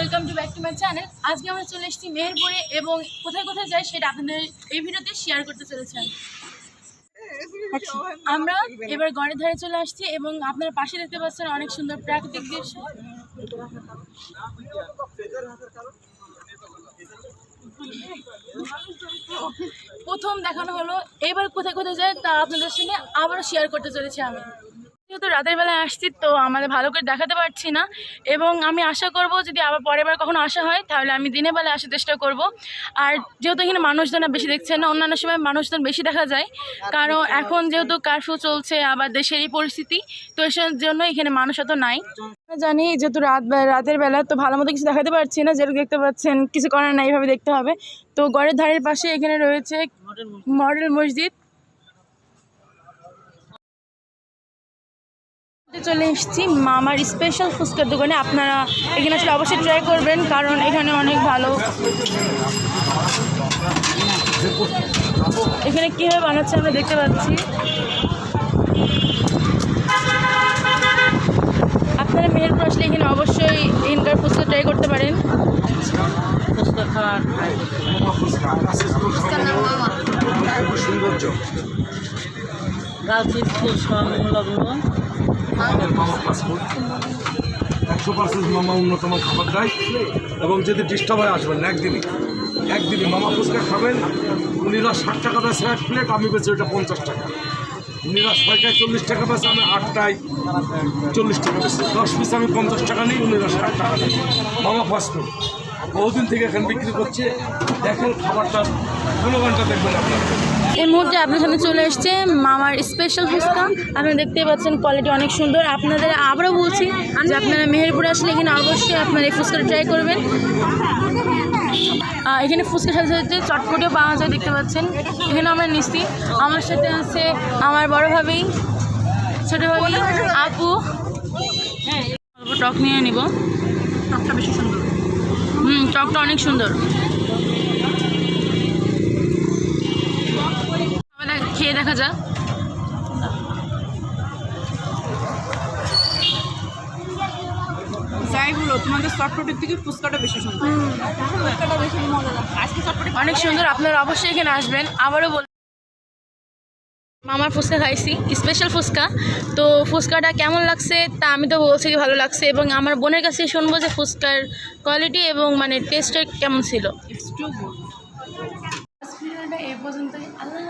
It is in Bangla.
Welcome to back to my channel আজকে আমরা চলে এসেছি মেহেরপুরে এবং কোথায় কোথায় যাই সেটা আপনাদের এই ভিডিওতে শেয়ার করতে চলেছি। আমি। আচ্ছা, আমরা এবার গড়ের ধারে চলে আসছি এবং আপনার পাশে দেখতে পাচ্ছেন অনেক সুন্দর প্রাকৃতিক দৃশ্য। প্রথম দেখানো হলো এবার কোথায় কোথায় যায় তা আপনাদের সঙ্গে আবারও শেয়ার করতে চলেছি আমি। যেহেতু রাতের বেলায় আসছি, তো আমাদের ভালো করে দেখাতে পারছি না। এবং আমি আশা করব যদি আবার পরের বার কখনো আসা হয়, তাহলে আমি দিনের বেলায় আসার চেষ্টা করব। আর যেহেতু এখানে মানুষজন বেশি দেখছেন না, অন্যান্য সময় মানুষজন বেশি দেখা যায়। কারণ এখন যেহেতু কারফিউ চলছে, আবার দেশের এই পরিস্থিতি, তো এসব জন্য এখানে মানুষ অত নাই। জানি যেহেতু রাত রাতের বেলা, তো ভালো মতো কিছু দেখাতে পারছি না যেটা দেখতে পাচ্ছেন, কিছু করার নাই এইভাবে দেখতে হবে। তো গড়ের ধারের পাশে এখানে রয়েছে মডেল মসজিদ। চলে এসেছি। মামার স্পেশাল ফুচকার দোকানে আপনারা এখানে আসলে অবশ্যই ট্রাই করবেন কারণ এখানে অনেক ভালো। এখানে কীভাবে বানাচ্ছে আমরা দেখতে পাচ্ছি। আপনারা মেহেরপুর আসলে এখানে অবশ্যই এখানকার ফুচকা ট্রাই করতে পারেন। ফুচকা খাওয়ার সৌন্দর্য গাছের ফুল সংলগ্ন পাসপোর্ট। একশো পার্সেন্ট মামা উন্নতম খাবার দেয় এবং যদি ডিস্টার্ব হয় আসবেন একদিনই। একদিনই মামা ফুচকা খাবেন, উনিরা ষাট টাকা বেছে এক প্লেট আমি বেছি ওইটা পঞ্চাশ টাকা। উনিরা ছয়টায় চল্লিশ টাকা বেছে আমি আটটায় চল্লিশ টাকা বেছি দশ পিস আমি পঞ্চাশ টাকা নিই, উনিরা ষাট টাকা নেই। মামা ফাস্টফুড বহুদিন থেকে এখানে বিক্রি করছে। দেখেন খাবারটা গুণগানটা দেখবেন আপনারা। এই মুহূর্তে আপনার সামনে চলে এসছে মামার স্পেশাল ফুচকা। আপনারা দেখতেই পাচ্ছেন কোয়ালিটি অনেক সুন্দর। আপনাদের আবারও বলছি যে আপনারা মেহেরপুরে আসলে এখানে অবশ্যই আপনারা এই ফুচকাটা ট্রাই করবেন। এখানে ফুচকার সাথে সাথে চটপটিও পাওয়া যায় দেখতে পাচ্ছেন। এখানে আমরা নিচ্ছি। আমার সাথে আছে আমার বড় ভাবি ছোটো ভাবি আপু। অল্প টক নিয়ে নিব। টকটা বেশি সুন্দর। টকটা অনেক সুন্দর। খেয়ে দেখা যাক। যাই বলো তোমাদের চটপটির থেকে ফুচকাটা বেশি সুন্দর। অনেক সুন্দর আপনারা অবশ্যই এখানে আসবেন। আবারও বল মামার ফুচকা খাইছি স্পেশাল ফুচকা। তো ফুচকাটা কেমন লাগছে তা আমি তো বলছি ভালো লাগছে এবং আমার বোনের কাছে শুনব যে ফুচকার কোয়ালিটি এবং মানে টেস্টটা কেমন ছিল। এ পর্যন্ত আল্লাহ